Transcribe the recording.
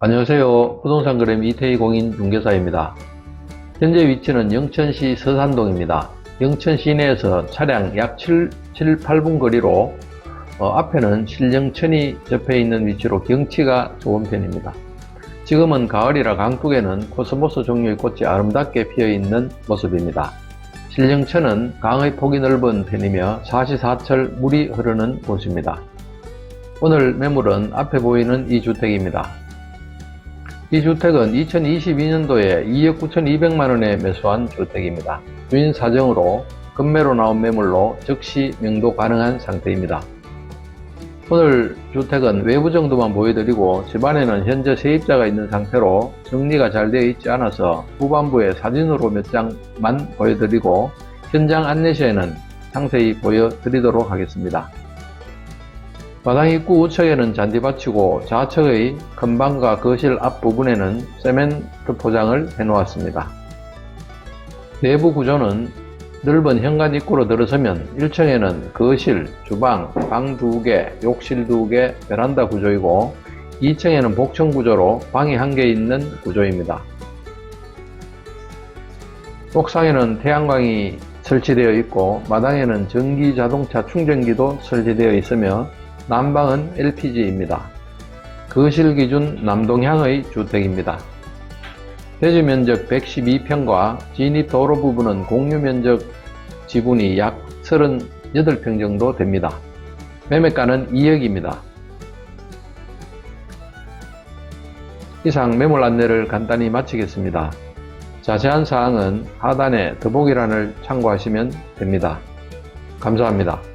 안녕하세요. 부동산 그램 이태희 공인 중개사입니다. 현재 위치는 영천시 서산동입니다. 영천 시내에서 차량 약 7, 7 8분 거리로 어, 앞에는 신령천이 접해 있는 위치로 경치가 좋은 편입니다. 지금은 가을이라 강둑에는 코스모스 종류의 꽃이 아름답게 피어 있는 모습입니다. 신령천은 강의 폭이 넓은 편이며 사시사철 물이 흐르는 곳입니다. 오늘 매물은 앞에 보이는 이 주택입니다. 이 주택은 2022년도에 2억 9,200만원에 매수한 주택입니다. 주인 사정으로 급매로 나온 매물로 즉시 명도 가능한 상태입니다. 오늘 주택은 외부 정도만 보여드리고 집안에는 현재 세입자가 있는 상태로 정리가 잘 되어 있지 않아서 후반부에 사진으로 몇 장만 보여드리고 현장 안내시에는 상세히 보여드리도록 하겠습니다. 마당 입구 우측에는 잔디밭이고 좌측의 건방과 거실 앞부분에는 세멘트 포장을 해놓았습니다. 내부 구조는 넓은 현관 입구로 들어서면 1층에는 거실, 주방, 방 2개, 욕실 2개, 베란다 구조이고 2층에는 복층 구조로 방이 1개 있는 구조입니다. 옥상에는 태양광이 설치되어 있고 마당에는 전기 자동차 충전기도 설치되어 있으며 난방은 LPG입니다. 거실 기준 남동향의 주택입니다. 대지 면적 112평과 진입 도로 부분은 공유 면적 지분이 약 38평 정도 됩니다. 매매가는 2억입니다. 이상 매물 안내를 간단히 마치겠습니다. 자세한 사항은 하단의 더보기란을 참고하시면 됩니다. 감사합니다.